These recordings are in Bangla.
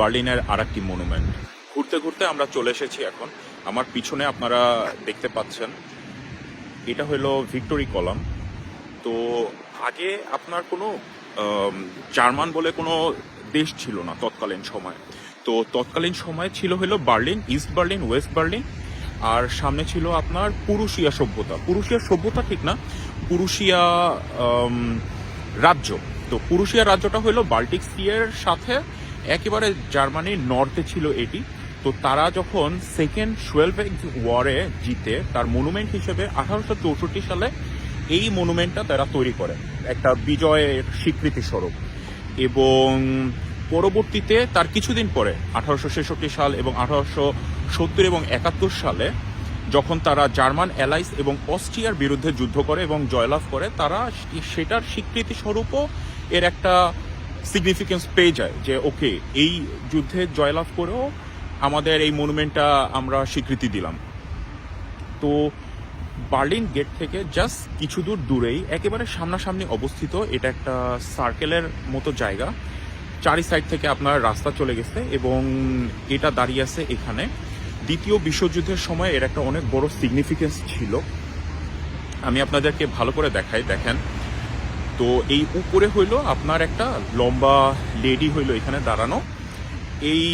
বার্লিনের আর একটি মনুমেন্ট। ঘুরতে ঘুরতে আমরা চলে এসেছি এখন। আমার পিছনে আপনারা দেখতে পাচ্ছেন, এটা হলো ভিক্টোরি কলাম। তো আগে আপনার কোনো জার্মান বলে কোনো দেশ ছিল না তৎকালীন সময়। তো তৎকালীন সময় ছিল হলো Berlin, east Berlin, west Berlin. আর সামনে ছিল আপনার পুরুষিয়া সভ্যতা। পুরুষিয়া সভ্যতা ঠিক না, পুরুষিয়া রাজ্য। তো পুরুষিয়া রাজ্যটা হলো বাল্টিক সি এর সাথে একেবারে জার্মানির নর্থে ছিল এটি। তো তারা যখন সেকেন্ড টুয়েলভ ওয়ারে জিতে, তার মনুমেন্ট হিসেবে আঠারোশো চৌষট্টি সালে এই মনুমেন্টটা তারা তৈরি করে, একটা বিজয়ের স্বীকৃতি স্বরূপ। এবং পরবর্তীতে তার কিছুদিন পরে, আঠারোশো ছেষট্টি সাল এবং আঠারোশো সত্তর এবং একাত্তর সালে, যখন তারা জার্মান অ্যালাইস এবং অস্ট্রিয়ার বিরুদ্ধে যুদ্ধ করে এবং জয়লাভ করে, তারা সেটার স্বীকৃতি স্বরূপও এর একটা সিগনিফিকেন্স পেয়ে যায় যে ওকে এই যুদ্ধে জয়লাভ করেও আমাদের এই মনুমেন্টটা আমরা স্বীকৃতি দিলাম। তো বার্লিন গেট থেকে জাস্ট কিছু দূর দূরেই একেবারে সামনাসামনি অবস্থিত, এটা একটা সার্কেলের মতো জায়গা। চারি সাইড থেকে আপনার রাস্তা চলে গেছে এবং এটা দাঁড়িয়ে আছে এখানে। দ্বিতীয় বিশ্বযুদ্ধের সময় এর একটা অনেক বড় সিগনিফিকেন্স ছিল। আমি আপনাদেরকে ভালো করে দেখাই, দেখেন। তো এই উপরে হইল আপনার একটা লম্বা লেডি হইল এখানে দাঁড়ানো। এই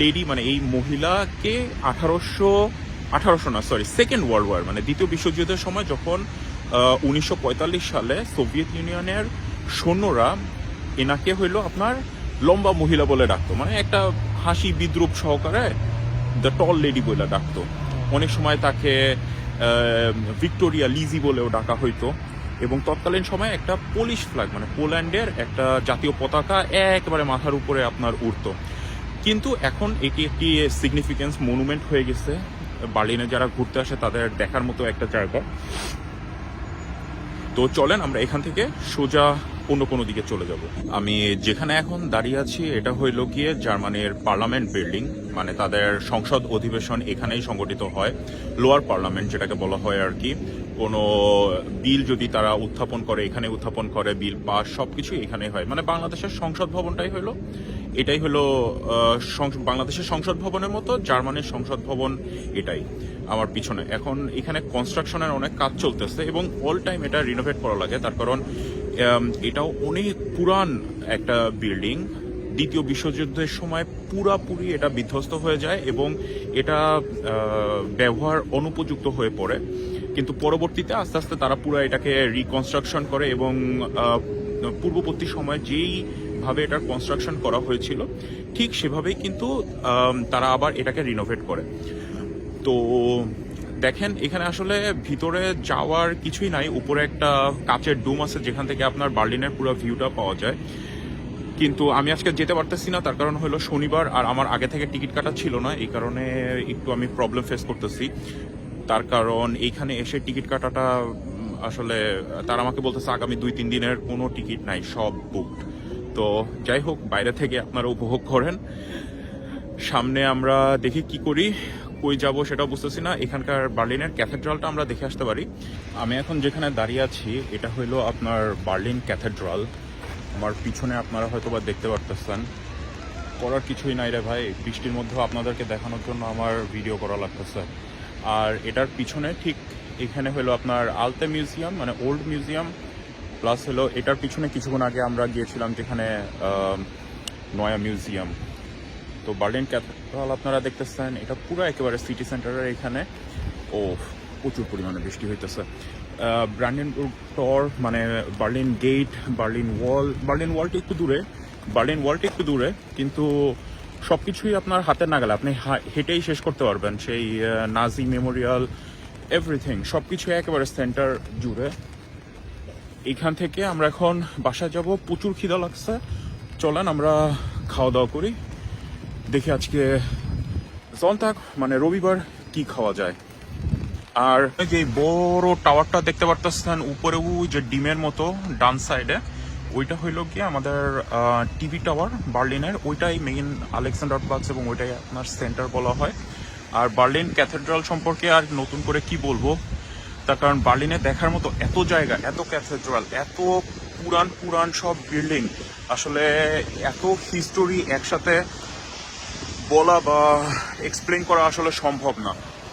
লেডি মানে এই মহিলাকে আঠারোশো আঠারোশো না সরি সেকেন্ড ওয়ার্ল্ড ওয়ার মানে দ্বিতীয় বিশ্বযুদ্ধের সময় যখন উনিশশো পঁয়তাল্লিশ সালে সোভিয়েত ইউনিয়নের সৈন্যরা এনাকে হইল আপনার লম্বা মহিলা বলে ডাকতো। মানে একটা হাসি বিদ্রুপ সহকারে দ্য টল লেডি বলে ডাকতো। অনেক সময় তাকে ভিক্টোরিয়া লিজি বলেও ডাকা হইতো। এবং তৎকালীন সময়ে একটা পোলিশ ফ্ল্যাগ মানে পোল্যান্ডের একটা জাতীয় পতাকা একেবারে মাথার উপরে আপনার উঠত কিন্তু এখন এটি একটি সিগনিফিকেন্স মনুমেন্ট হয়ে গেছে। বার্লিনে যারা ঘুরতে আসে তাদের দেখার মতো একটা জায়গা। তো চলেন আমরা এখান থেকে সোজা অন্য কোনো দিকে চলে যাব। আমি যেখানে এখন দাঁড়িয়ে আছি, এটা হইল গিয়ে জার্মানির পার্লামেন্ট বিল্ডিং মানে তাদের সংসদ অধিবেশন এখানেই সংগঠিত হয়, লোয়ার পার্লামেন্ট যেটাকে বলা হয় আর কি। কোনো বিল যদি তারা উত্থাপন করে, এখানে উত্থাপন করে, বিল পাস সবকিছু এখানেই হয়। মানে বাংলাদেশের সংসদ ভবনটাই হলো এটাই হলো বাংলাদেশের সংসদ ভবনের মতো, জার্মানির সংসদ ভবন এটাই, আমার পিছনে। এখন এখানে কনস্ট্রাকশনের অনেক কাজ চলতেছে এবং অল টাইম এটা রিনোভেট করা লাগে, তার কারণ এটাও অনেক পুরান একটা বিল্ডিং দ্বিতীয় বিশ্বযুদ্ধের সময় পুরাপুরি এটা বিধ্বস্ত হয়ে যায় এবং এটা ব্যবহার অনুপযুক্ত হয়ে পড়ে। কিন্তু পরবর্তীতে আস্তে আস্তে তারা পুরো এটাকে রিকনস্ট্রাকশন করে এবং পূর্ববর্তী সময়ে যেই ভাবে এটার কনস্ট্রাকশন করা হয়েছিল, ঠিক সেভাবেই কিন্তু তারা আবার এটাকে রিনোভেট করে। তো দেখেন, এখানে আসলে ভিতরে যাওয়ার কিছুই নাই, উপরে একটা কাচের ডুম আছে যেখান থেকে আপনার বার্লিনের পুরো ভিউটা পাওয়া যায়। কিন্তু আমি আজকে যেতে পারতেছি না, তার কারণ হলো শনিবার, আর আমার আগে থেকে টিকিট কাটা ছিল না, এই কারণে একটু আমি প্রবলেম ফেস করতেছি। তার কারণ এইখানে এসে টিকিট কাটাটা আসলে তারা আমাকে বলতেছে আগামী দুই তিন দিনের কোনো টিকিট নাই, সব বুকড তো যাই হোক, বাইরে থেকে আপনারা উপভোগ করেন। সামনে আমরা দেখি কি করি। কই যাব সেটাও বুঝতেছি না। এখানকার বার্লিনের ক্যাথেড্রালটা আমরা দেখে আসতে পারি। আমি এখন যেখানে দাঁড়িয়ে আছি, এটা হইল আপনার বার্লিন ক্যাথেড্রাল। আমার পিছনে আপনারা হয়তো বা দেখতে পারতেছেন। করার কিছুই নাই রে ভাই। বৃষ্টির মধ্যেও আপনাদেরকে দেখানোর জন্য আমার ভিডিও করা লাগতেছে। আর এটার পিছনে ঠিক এখানে হলো আপনার আলতে মিউজিয়াম মানে ওল্ড মিউজিয়াম। প্লাস হলো এটার পিছনে কিছুক্ষণ আগে আমরা গিয়েছিলাম যেখানে নয়া মিউজিয়াম। তো বার্লিন ক্যাথেড্রাল আপনারা দেখতেছেন, এটা পুরো একেবারে সিটি সেন্টারের এখানে। ও, প্রচুর পরিমাণে বৃষ্টি হইতেছে। ব্র্যান্ডেনবুর্গ টর মানে Berlin gate, Berlin wall, Berlin ওয়ালটা একটু দূরে, বার্লিন ওয়ালটা একটু দূরে, কিন্তু সব কিছুই আপনার হাতের নাগালে। আপনি হেঁটেই শেষ করতে পারবেন। সেই নাজি মেমোরিয়াল, এভরিথিং সব কিছু একেবারে সেন্টার জুড়ে। এখান থেকে আমরা এখন বাসায় যাব। প্রচুর খিদা লাগছে। চলেন, আমরা খাওয়া দাওয়া করি। দেখি আজকে জনতাক মানে রবিবার কি খাওয়া যায়? আর যে বড় টাওয়ারটা দেখতে পারতেছেন, উপরে ওই যে ডিমের মতো ডান সাইডে, ওইটা হইল কি আমাদের টিভি টাওয়ার বার্লিনের, ওইটাই মেইন আলেকজান্ডার প্লাস এবং ওইটাই আপনার সেন্টার বলা হয়। আর বার্লিন ক্যাথেড্রাল সম্পর্কে আর নতুন করে কি বলব? তার কারণ বার্লিনে দেখার মতো এত জায়গা, এত ক্যাথেড্রাল, এত পুরান পুরান সব বিল্ডিং, আসলে এত হিস্টোরি একসাথে বলা বা এক্সপ্লেন করা আসলে সম্ভব না।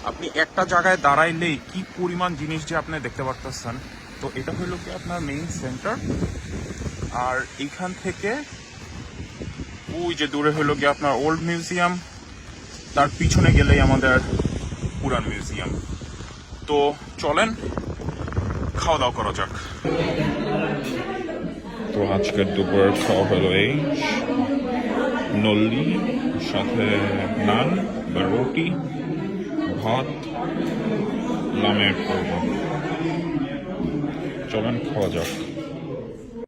আপনি একটা জায়গায় দাঁড়াইলেই কি পরিমাণ জিনিস যে আপনি দেখতে পারতেছেন। তো এটা হলো কি আপনার মেইন সেন্টার আর এইখান থেকে ওই যে দূরে হলো কি আপনার ওল্ড মিউজিয়াম তার পিছনে গেলেই আমাদের পুরান মিউজিয়াম তো চলেন খাওয়া দাওয়া করা যাক। তো আজকের দুপুর খাওয়া হলো এই। নল্লি সাথে নান বা রুটি ভাত লামের পর্ব চলেন খাওয়া যাক।